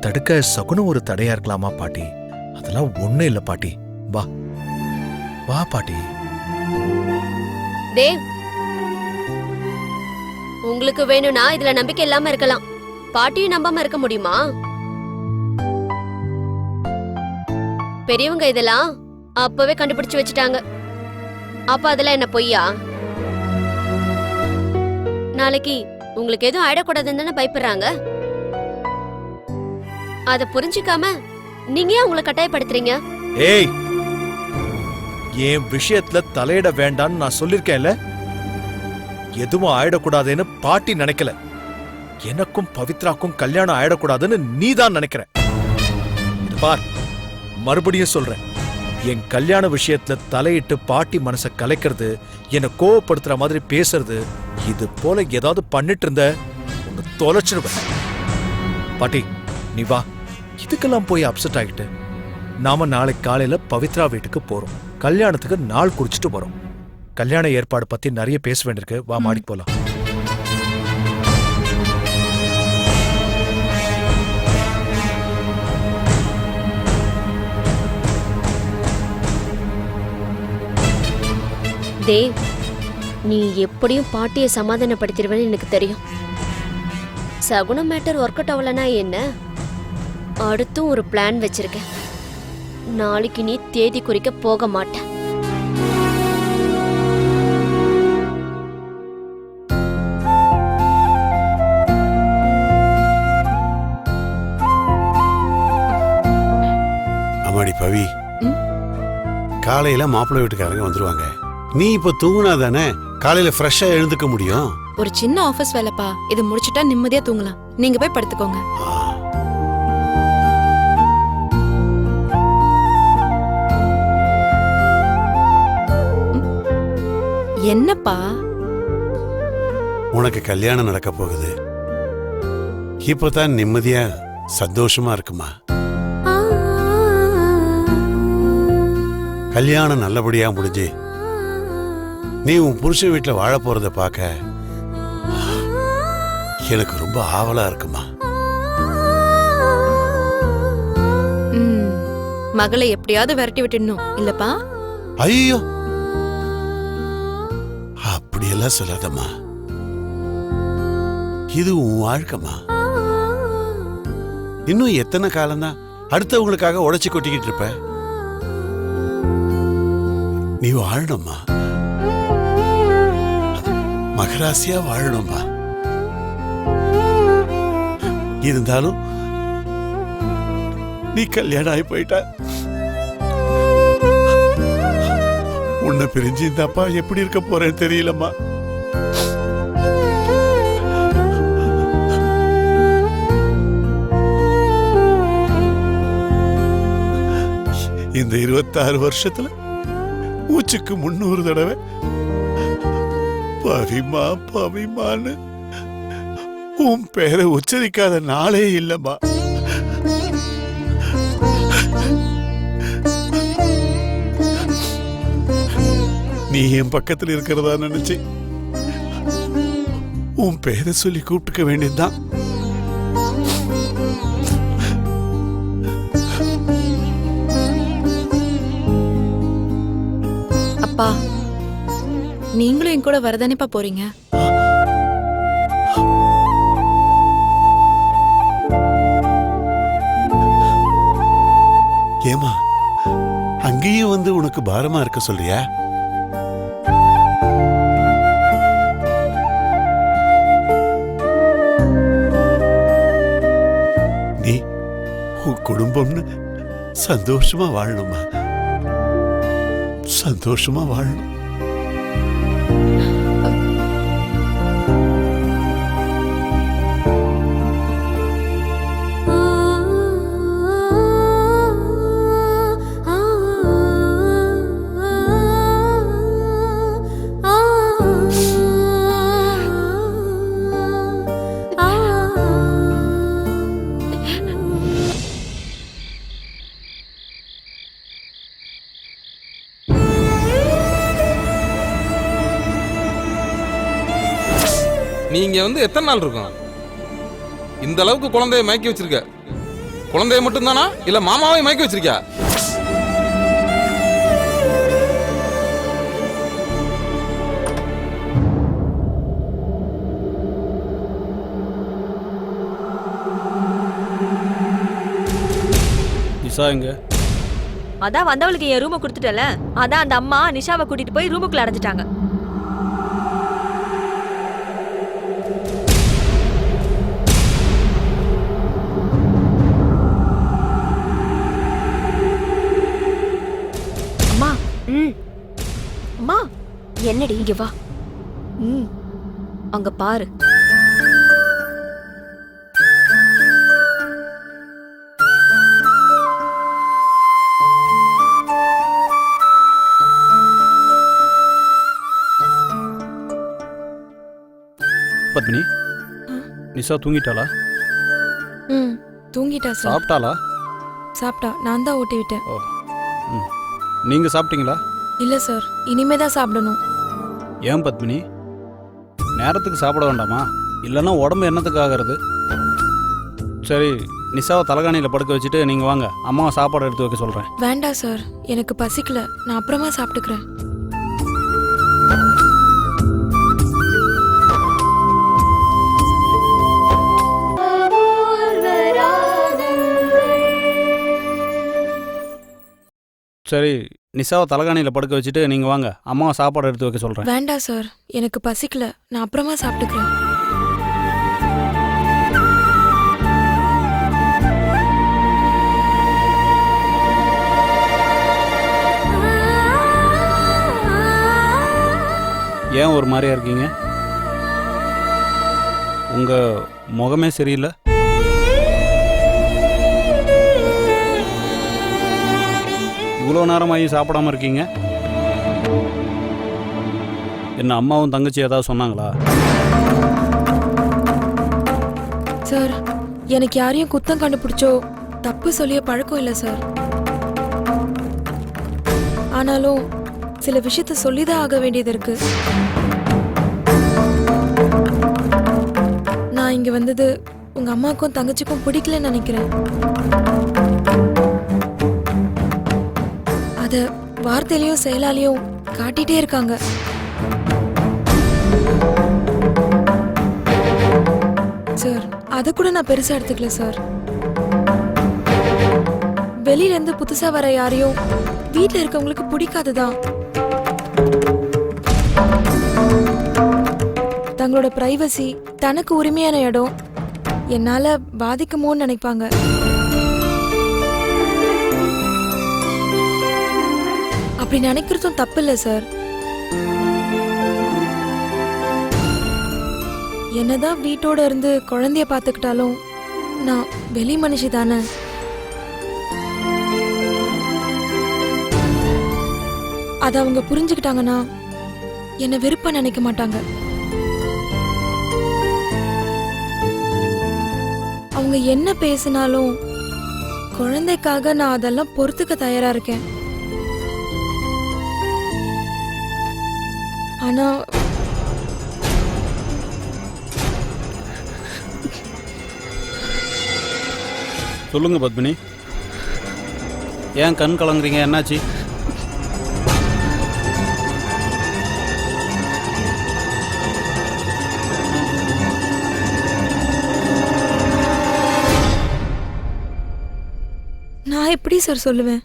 தடுக்க சகுனம் ஒரு தடையா இருக்கலாமா பாட்டி? அதெல்லாம் ஒண்ணும் இல்ல பாட்டி. வா. வா பாட்டி. தேவ் உங்களுக்கு வேணும்னா இதுல நம்பிக்கை இல்லாம இருக்கலாம். பாட்டியும் நம்பாம இருக்க முடியுமா? பெரியவங்க இதெல்லாம் அப்பவே கண்டுபிடிச்சு வச்சுட்டாங்க. அப்ப அதெல்லாம் என்ன பொய்யா? நாளைக்கு உங்களுக்கு எதுவும் ஆயிடக்கூடாதுன்னு தானே பயப்படுறாங்க? அத புரிஞ்சுக்காம நீங்க ஏன் உங்களை கட்டாயப்படுத்துறீங்க? ஏய் என் விஷயத்துல தலையிட வேண்டாம்னு நான் சொல்லிருக்கேன்ல? எதுவும் ஆயிடக்கூடாதுன்னு பாட்டி நினைக்கல. எனக்கும் பவித்ராக்கும் கல்யாணம் ஆயிடக்கூடாதுன்னு நீ தான் நினைக்கிற பார் மறுபடியும் சொல்றேன். என் கல்யாண விஷயத்துல தலையிட்டு பாட்டி மனச கலைக்கிறது என்னை கோவப்படுத்துற மாதிரி பேசுறது இது போல ஏதாவது பண்ணிட்டு இருந்த உன்னை தொலைச்சிருவேன் பாட்டி நீ வா. இதுக்கெல்லாம் போய் அப்செட் ஆகிட்டு நாம நாளைக்கு காலையில பவித்ரா வீட்டுக்கு போறோம். கல்யாணத்துக்கு நாள் குறிச்சிட்டு வரோம். கல்யாண ஏற்பாடு பத்தி நிறைய பேச வேண்டியிருக்கு. வா மாடிக்கு போலாம். தேவ் நீ எப்படியும் பாட்டியை சமாதானப்படுத்திடுவேன்னு எனக்கு தெரியும். சகுனம் மேட்டர் ஒர்க் அவுட் ஆகலனா என்ன? அடுத்தும் ஒரு பிளான் வச்சிருக்கேன். நாளைக்கு நீ தேதி குறிக்க போக மாட்ட. அம்மாடி பவி? காலையில மாப்பிள்ளை வீட்டுக்காரங்க வந்துருவாங்க. நீ இப்ப தூங்குனா தானே காலையில ஃப்ரெஷ்ஷா எழுந்துக்க முடியும்? ஒரு சின்ன ஆபீஸ் வேலைப்பா. இது முடிச்சிட்டா நிம்மதியா தூங்கலாம். நீங்க போய் படுத்துக்கோங்க. என்னப்பா? உனக்கு கல்யாணம் நடக்க போகுது. இப்பதான் நிம்மதியா சந்தோஷமா இருக்குமா? கல்யாணம் நல்லபடியா முடிஞ்சு நீ உன் புருஷன் வீட்டுல வாழ போறத பார்க்க எனக்கு ரொம்ப ஆவலா இருக்குமா? மகளை எப்படியாவது விரட்டி விட்டுடணும் இல்லப்பா? ஐயோ! அப்படியெல்லாம் சொல்லாதம்மா. இது உன் வாழ்க்கைமா இன்னும் எத்தனை காலம்தான்? அடுத்தவங்களுக்காக உடைச்சு கொட்டிக்கிட்டு இருப்ப. நீ வாழணும்மா. மகராசியா வாழணும்மா. இருந்தாலும் நீ கல்யாணம் ஆகி போயிட்ட. உன்னை பிரிஞ்சு இந்த அப்பா எப்படி இருக்க போறேன்னு தெரியலம்மா. இந்த இருபத்தாறு வருஷத்துல மூச்சுக்கு முன்னூறு தடவை பவிமா பவிமான்னு உன் பேரை உச்சரிக்காத நாளே இல்லம்மா. நீ என் பக்கத்துல இருக்கிறதா நினைச்சு உன் பேரை சொல்லி கூப்பிட்டுக்க வேண்டியதுதான். அப்பா நீங்களும் என் கூட வரதானேப்பா போறீங்க? ஏமா அங்கேயும் வந்து உனக்கு பாரமா இருக்க சொல்றியா? நீ உன் குடும்பம்னு சந்தோஷமா வாழணுமா 很多什么玩意儿。நீங்க வந்து எத்தனை நாள் இருக்கும்? இந்த அளவுக்கு குழந்தைய மயக்கி வச்சிருக்க. குழந்தைய மட்டும் தானா இல்ல மாமாவையும் மயக்க வச்சிருக்கியா? எங்க? அதான் வந்தவளுக்கு என் ரூமை கொடுத்துட்டல அதான் அந்த அம்மா நிஷாவை கூட்டிட்டு போய் ரூமுக்குள்ள அடைஞ்சிட்டாங்க. என்னடி? இங்க வா. ம். அங்க பாரு. பத்மினி நிசா தூங்கிட்டாளா? ம் தூங்கிட்டா சார். சாப்பிட்டாளா? சாப்பிட்டா. நான் தான் ஊட்டி விட்டேன் ஓ ம். நீங்கள் சாப்பிட்டீங்களா? இல்ல சார். இனிமே தான் சாப்பிடணும். ஏன் பத்மினி? நேரத்துக்கு சாப்பிட வேண்டாமா? இல்லைன்னா உடம்பு என்னத்துக்கு ஆகிறது? சரி நிசாவை தலகாணியில் படுக்க வச்சுட்டு நீங்கள் வாங்க. அம்மாவை சாப்பாடு எடுத்து வைக்க சொல்கிறேன் வேண்டாம் சார். எனக்கு பசிக்கல. நான் அப்புறமா சாப்பிட்டுக்கிறேன். சரி நிசாவை தலகாணியில் படுக்க வச்சுட்டு நீங்கள் வாங்க. அம்மாவை சாப்பாடு எடுத்து வைக்க சொல்கிறேன் வேண்டாம் சார் எனக்கு பசிக்கல. நான் அப்புறமா சாப்பிட்டுக்கிறேன். ஏன் ஒரு மாதிரியா இருக்கீங்க? உங்கள் முகமே சரியில்லை. இவ்வளோ நேரமாகி சாப்பிடாம இருக்கீங்க? என்ன அம்மாவும் தங்கச்சி ஏதாவது சொன்னாங்களா? சார் எனக்கு யாரையும் குத்தம் கண்டுபிடிச்சோ தப்பு சொல்லிய பழக்கம் இல்லை சார். ஆனாலும் சில விஷயத்த சொல்லிதான் ஆக வேண்டியது இருக்கு. நான் இங்க வந்தது உங்க அம்மாவுக்கும் தங்கச்சிக்கும் பிடிக்கலன்னு நினைக்கிறேன். அத வார்த்தையிலயும் செயலாலையும் காட்டிட்டே இருக்காங்க. சார் அதை கூட நான் பெருசா எடுத்துக்கல சார். வெளியில இருந்து புதுசா வர யாரையும் வீட்டில் இருக்கவங்களுக்கு பிடிக்காதுதான். தங்களோட பிரைவசி தனக்கு உரிமையான இடம் என்னால பாதிக்குமோன்னு நினைப்பாங்க. அப்படி நினைக்கிறதும் தப்பு இல்லை சார். என்னதான் வீட்டோட இருந்து குழந்தைய பார்த்துக்கிட்டாலும் நான் வெளி மனுஷி தானே. அதை அவங்க புரிஞ்சுக்கிட்டாங்கன்னா என்னை வெறுப்பா நினைக்க மாட்டாங்க. அவங்க என்ன பேசினாலும் குழந்தைக்காக நான் அதெல்லாம் பொறுத்துக்க தயாரா இருக்கேன். ஆனா சொல்லுங்க பத்மினி. ஏன் கண் கலங்குறீங்க? என்னாச்சு? நான் எப்படி சார் சொல்லுவேன்?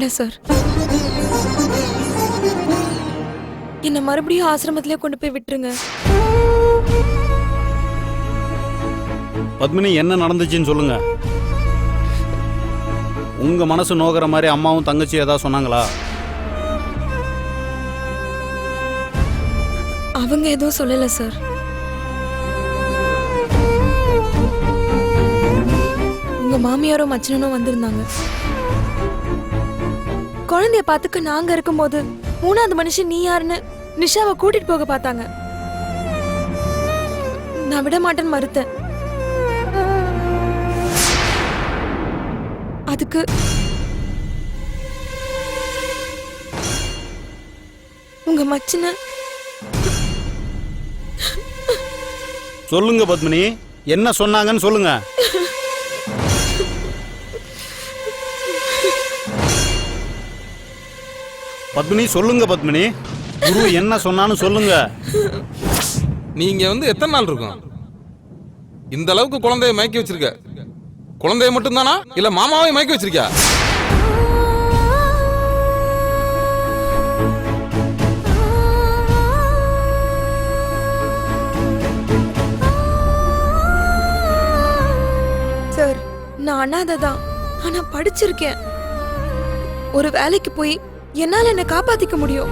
வேண்டாம் சார். என்ன மறுபடியும் ஆசிரமத்திலே கொண்டு போய் விட்டுருங்க. பத்மினி என்ன நடந்துச்சுன்னு சொல்லுங்க. உங்க மனசு நோகிற மாதிரி அம்மாவும் தங்கச்சி ஏதாவது சொன்னாங்களா? அவங்க எதுவும் சொல்லல சார். உங்க மாமியாரும் மச்சனனும் வந்திருந்தாங்க. குழந்தைய பாத்துக்க நாங்க இருக்கும்போது மூணாவது மனுஷன் நீ யாருன்னு நிஷாவை கூட்டிட்டு போக பார்த்தாங்க. நான் விட மாட்டேன்னு மறுத்தேன். அதுக்கு உங்க மச்சின சொல்லுங்க பத்மினி. என்ன சொன்னாங்கன்னு சொல்லுங்க. பத்மினி சொல்லுங்க பத்மினி. குரு என்ன சொன்னான்னு சொல்லுங்க. நீங்க வந்து எத்தனை நாள் இருக்கும்? இந்த அளவுக்கு குழந்தைய மயக்கி வச்சிருக்க. குழந்தைய மட்டும் தானா இல்ல மாமாவையும் மயக்கி வச்சிருக்கியா? சார் நான் அனாதை தான் ஆனா படிச்சிருக்கேன். ஒரு வேலைக்கு போய் என்னால என்ன காப்பாத்திக்க முடியும்?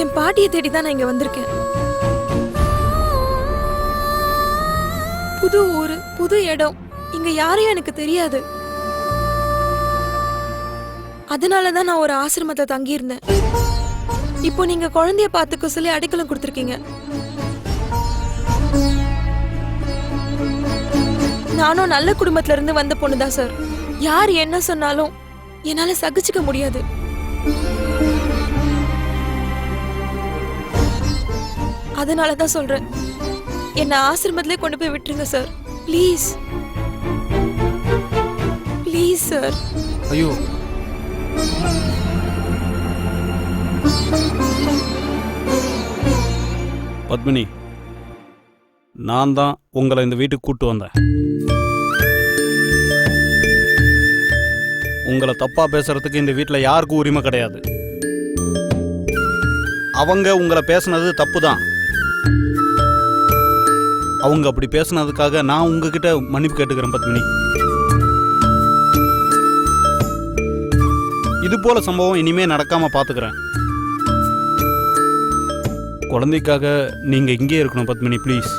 என் பாட்டியை தேடி தான் நான் இங்க வந்திருக்கேன். புது ஊரு புது இடம். இங்க யாரையும் எனக்கு தெரியாது. அதனால தான் நான் ஒரு ஆசிரமத்தை தங்கியிருந்தேன். இப்போ நீங்க குழந்தைய பார்த்துக்க சொல்லி அடைக்கலம் கொடுத்துருக்கீங்க. நானும் நல்ல குடும்பத்துல இருந்து வந்த பொண்ணுதான் சார் யார் என்ன சொன்னாலும் என்னால சகிச்சுக்க முடியாது. அதனால தான் சொல்றேன். என்ன ஆசிரமத்திலே கொண்டு போய் விட்டுருங்க சார் ப்ளீஸ் ப்ளீஸ் சார் ஐயோ. பத்மினி நான் தான் உங்களை இந்த வீட்டுக்கு கூட்டு வந்தேன். உங்களை தப்பா பேசுறதுக்கு இந்த வீட்டில் யாருக்கும் உரிமை கிடையாது. அவங்க உங்களை பேசுனது தப்பு தான் அவங்க அப்படி பேசுனதுக்காக நான் உங்ககிட்ட மன்னிப்பு கேட்டுக்கிறேன் பத்மினி. இது போல சம்பவம் இனிமே நடக்காம பாத்துக்கிறேன். குழந்தைக்காக நீங்க இங்கே இருக்கணும் பத்மினி ப்ளீஸ்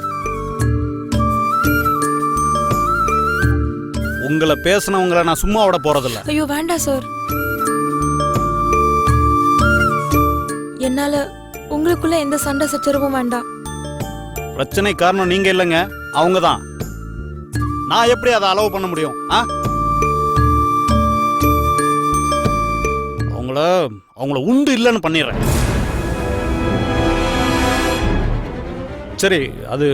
உங்களை பேசினவங்களை நான் சும்மா விட போறதில்ல. ஐயோ வேண்டாம் சார். என்னால உங்களுக்குள்ள எந்த சண்டை சச்சரவும் வேண்டாம். பிரச்சனை காரணம் நீங்க இல்லைங்க அவங்க தான். நான் எப்படி அதை அலோவ் பண்ண முடியும் ஆ? அவங்கள அவங்கள உண்டு இல்லைன்னு பண்ணிடுறேன். சரி அது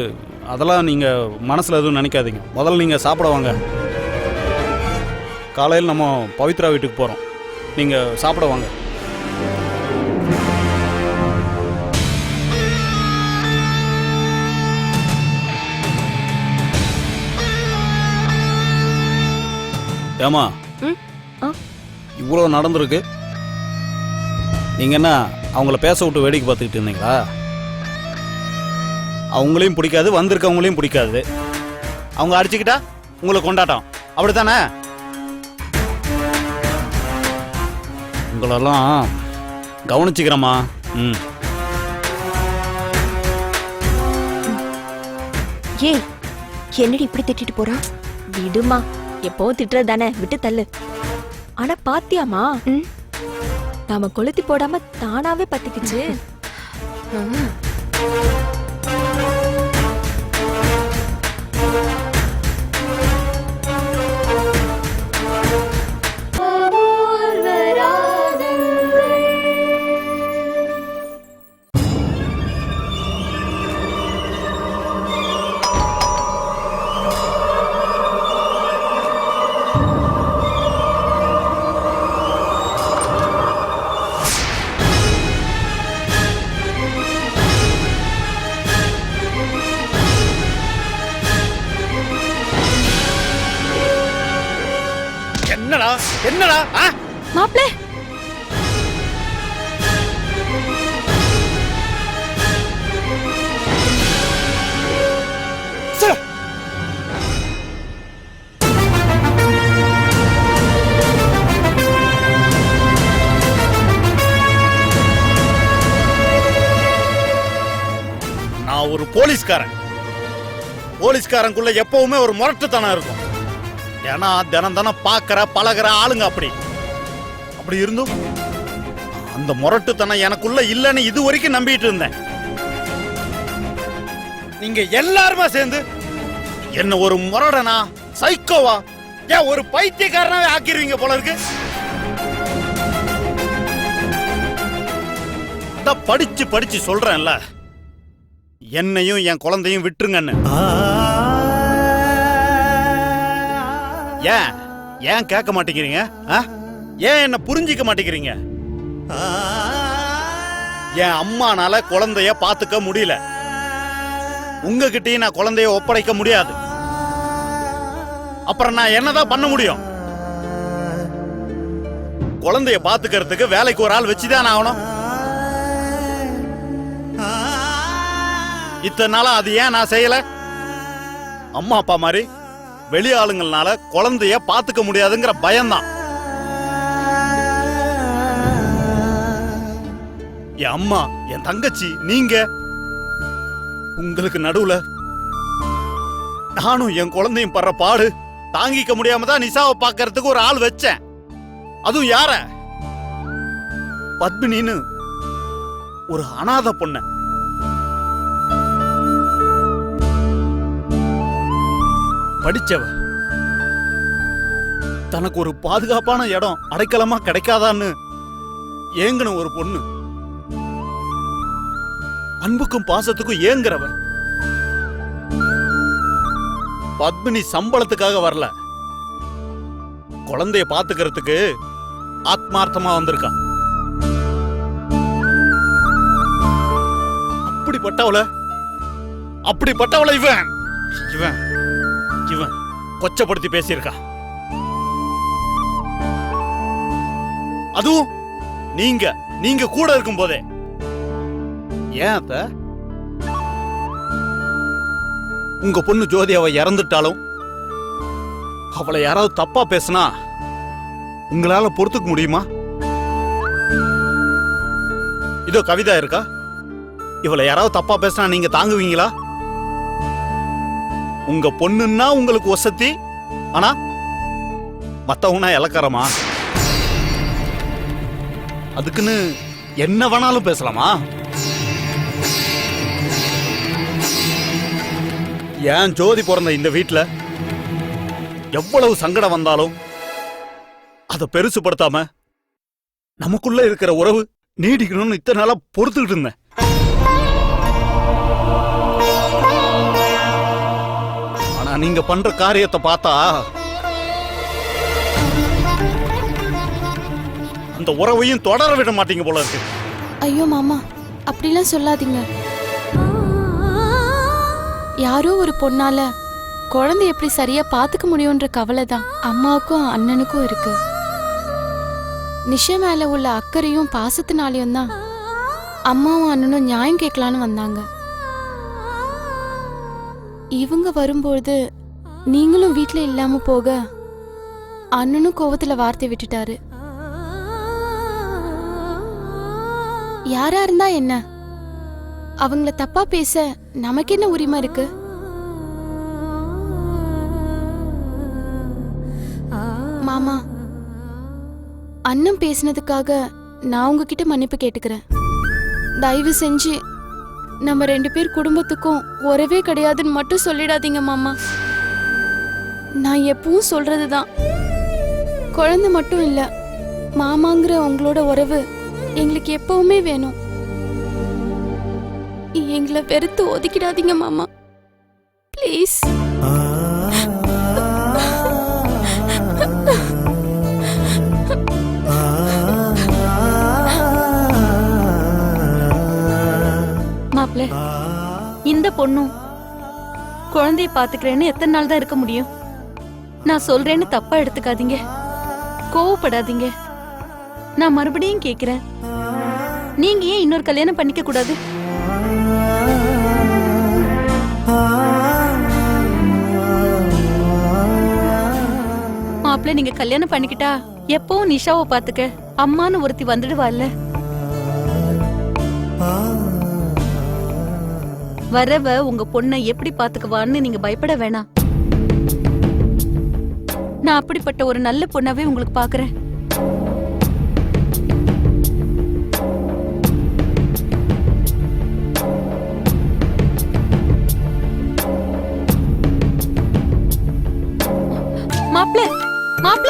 அதெல்லாம் நீங்க மனசுல எதுவும் நினைக்காதீங்க. முதல்ல நீங்க சாப்பிட வாங்க. காலையில் நம்ம பவித்ரா வீட்டுக்கு போறோம் நீங்க சாப்பிட வாங்க. ஏமா. இவ்வளோ நடந்திருக்கு. நீங்க என்ன அவங்கள பேச விட்டு வேடிக்கை பார்த்துக்கிட்டு இருந்தீங்களா? அவங்களையும் பிடிக்காது வந்திருக்கவங்களையும் பிடிக்காது. அவங்க அடிச்சுக்கிட்டா உங்களை கொண்டாட்டம். அப்படித்தானே? உங்களெல்லாம் கவனிச்சுக்கிறேம்மா. ம். ஏய் என்னடி இப்படி திட்டிட்டு போறா? விடுமா எப்பவும் திட்டுறது தானே விட்டு தள்ளு. ஆனா பாத்தியாமா நாம கொளுத்தி போடாம தானாவே பத்திக்குச்சு. என்னடா? மாப்ள. நான் ஒரு போலீஸ்காரன். போலீஸ்காரனுக்குள்ள எப்பவுமே ஒரு முரட்டுத்தனம் இருக்கும். ஏன்னா தினம் தினம் பார்க்கற பழகுற ஆளுங்க அப்படி. அப்படி இருந்தும் அந்த முரட்டுத்தனம் எனக்குள்ள இல்லைன்னு இது வரைக்கும் நம்பிட்டு இருந்தேன். நீங்க எல்லாருமே சேர்ந்து என்ன ஒரு முரடனா சைக்கோவா ஏன் ஒரு பைத்தியக்காரனாவே ஆக்கிடுவீங்க போல இருக்கு? படிச்சு படிச்சு சொல்றேன்ல. என்னையும் என் குழந்தையும் விட்டுருங்கன்னு. ஏன்? ஏன் கேட்க மாட்டேங்கிறீங்க? ஆ? ஏன் என்ன புரிஞ்சிக்க மாட்டேங்கிறீங்க? என் அம்மானால குழந்தைய பார்த்துக்க முடியல. உங்ககிட்டயும் நான் குழந்தைய ஒப்படைக்க முடியாது. அப்புறம் நான் என்னதான் பண்ண முடியும்? குழந்தைய பாத்துக்கிறதுக்கு வேலைக்கு ஒரு ஆள் வச்சுதான் ஆகணும். இத்தனை நாளா அது ஏன் நான் செய்யல? அம்மா அப்பா மாதிரி வெளி ஆளுங்கள்னால குழந்தைய பாத்துக்க முடியாதுங்கிற பயம்தான். என் அம்மா என் தங்கச்சி நீங்க உங்களுக்கு நடுவுல நானும் என் குழந்தையும் படுற பாடு தாங்கிக்க முடியாம தான் நிசாவை பார்க்கறதுக்கு ஒரு ஆள் வச்சேன். அதுவும் யார? பத்மினின்னு ஒரு அனாதை பொண்ணை. படிச்சவ. தனக்கு ஒரு பாதுகாப்பான இடம் அடைக்கலமா கிடைக்காதான்னு ஏங்கின ஒரு பொண்ணு. அன்புக்கும் பாசத்துக்கும் ஏங்குறவ. பத்மினி சம்பளத்துக்காக வரல. குழந்தைய பாத்துக்கிறதுக்கு ஆத்மார்த்தமா வந்திருக்கா. அப்படிப்பட்டவள அப்படிப்பட்டவள இவன். இவன். இவன் கொச்சப்படுத்தி பேசியிருக்கா. அதுவும் நீங்க நீங்க கூட இருக்கும் போதே. ஏன் அத்த? உங்க பொண்ணு ஜோதி அவ இறந்துட்டாலும் அவளை யாராவது தப்பா பேசினா உங்களால பொறுத்துக்க முடியுமா? இதோ கவிதா இருக்கா? இவளை யாராவது தப்பா பேசினா நீங்க தாங்குவீங்களா? உங்க பொண்ணுன்னா உங்களுக்கு வசதி. ஆனா மத்தவங்கன்னா இலக்காரமா? அதுக்குன்னு என்ன வேணாலும் பேசலாமா? ஏன் ஜோதி பிறந்த இந்த வீட்ல எவ்வளவு சங்கடம் வந்தாலும் அதை பெருசுப்படுத்தாம நமக்குள்ள இருக்கிற உறவு நீடிக்கணும்னு இத்தனை நாளா பொறுத்துக்கிட்டு இருந்தேன். நீங்க பண்ற காரியத்தை பார்த்தா அந்த உறவையும் தொடர விட மாட்டீங்க போல இருக்கு. ஐயோ மாமா அப்படிலாம் சொல்லாதீங்க. யாரோ ஒரு பொண்ணால குழந்தை எப்படி சரியா பாத்துக்க முடியும்ன்ற கவலை தான் அம்மாவுக்கும் அண்ணனுக்கும் இருக்கு. நிஷா மேல உள்ள அக்கறையும் பாசத்தினாலையும் தான் அம்மாவும் அண்ணனும் நியாயம் கேட்கலான்னு வந்தாங்க. இவங்க வரும்பொழுது நீங்களும் வீட்டில் இல்லாம போக அண்ணனும் கோவத்துல வார்த்தை விட்டுட்டாரு. யாரா இருந்தா என்ன? அவங்கள தப்பா பேச நமக்கு என்ன உரிமை இருக்கு? மாமா அண்ணன் பேசினதுக்காக நான் உங்ககிட்ட மன்னிப்பு கேட்டுக்கிறேன். தயவு செஞ்சு நம்ம ரெண்டு பேர் குடும்பத்துக்கும் உறவே கிடையாதுன்னு மட்டும் சொல்லிடாதீங்க மாமா. நான் எப்பவும் சொல்றதுதான். குழந்தை மட்டும் இல்ல மாமாங்கிற உங்களோட உறவு எங்களுக்கு எப்பவுமே வேணும். எங்களை வெறுத்து ஒதுக்கிடாதீங்க மாமா. பொண்ணும். குழந்தைய பாத்துக்கிறேன்னு எத்தனை நாள் தான் இருக்க முடியும்? நான் சொல்றேன்னு தப்பா எடுத்துக்காதீங்க. கோவப்படாதீங்க. நான் மறுபடியும் கேக்குறேன். நீங்க ஏன் இன்னொரு கல்யாணம் பண்ணிக்க கூடாது மாப்பிள்ள நீங்க கல்யாணம் பண்ணிக்கிட்டா எப்பவும் நிஷாவை பாத்துக்க அம்மான்னு ஒருத்தி வந்துடுவாள்ல. வரவ உங்க பொண்ணை எப்படி பாத்துக்குவான்னு நீங்க பயப்பட வேணாம் நான் அப்படிப்பட்ட ஒரு நல்ல பொண்ணாவே உங்களுக்கு பாக்குறேன். மாப்ள மாப்ள!